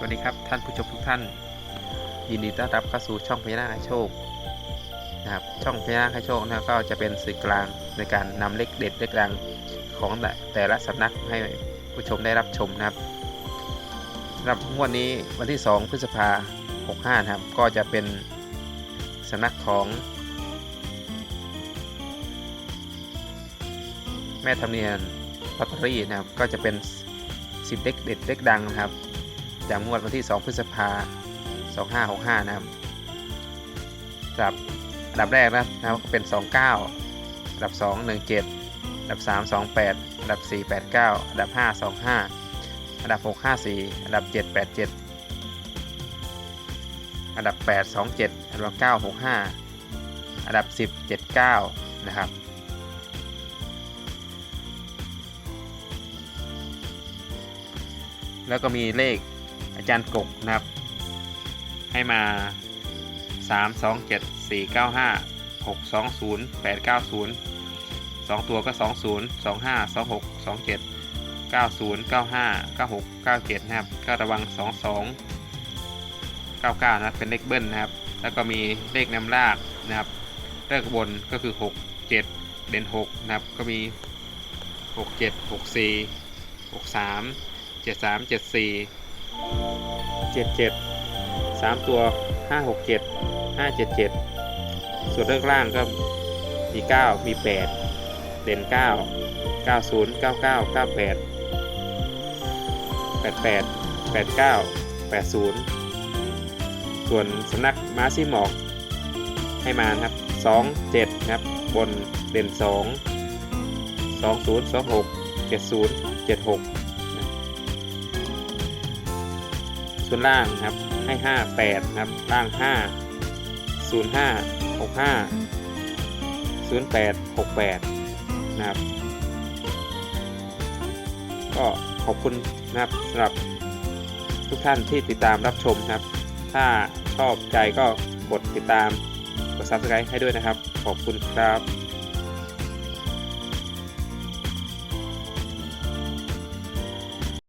สวัสดีครับท่านผู้ชมทุกท่าน ยินดีต้อนรับเข้าสู่ช่องพญานาคให้โชคนะครับช่องพญานาคให้โชคนะครับก็จะเป็นสื่อกลางในการนำเลขเด็ดเลขดังของแต่ละสำนักให้ผู้ชมได้รับชมนะครับสำหรับงวดนี้วันที่ 2 พฤษภา65นะครับก็จะเป็นสำนักของ แม่ธรรมเนียนลอตเตอรี่นะครับก็จะเป็น10เด็กเด็ดเด็กดังนะครับ จากงวดวันที่ 2 พฤษภา2565 นะครับสำหรับอันดับแรกนะนะครับก็เป็น 29 อันดับ 2 17 อันดับ 3 28 อันดับ 4 89 อันดับ 5 25 อันดับ 6 54 อันดับ 7 87 อันดับ 8 27 อันดับ 9 65 อันดับ 10 79 นะครับแล้วก็มีเลข อาจารย์กบนะครับ ให้มา 3 2 7 4 9 5 6 2 0 8 9 0 2 ตัวก็ 2 0 2 5 2 6 2 7 9 0 9 5 9 6 9 7 นะครับ ก็ระวัง 2 2 9 9 นะเป็นเลขเบิ้ลนะครับ แล้วก็มีเลขนำลากนะครับเลขบนก็คือ 6 7 เด่น 6 นะครับ ก็มี 6 7 6 4 6 3 7 3 7 4 7 7 3 ตัว 5 6 7 5 7 7 ส่วนเลขล่างก็มี 9 มี 8 เด่น 9 90 99 98 88 89 80 ส่วนสำนักม้าซีหมอกให้มาครับ 2 7 นะครับ บนเด่น 2 20 26 70 76 ส่วนล่างครับให้ 5 8ครับล่าง 5 0 5 6 5 0 8 6 8นะครับ ก็ขอบคุณนะครับสำหรับทุกท่านที่ติดตามรับชมครับ ถ้าชอบใจก็กดติดตามกด subscribe ให้ด้วยนะครับ ขอบคุณครับ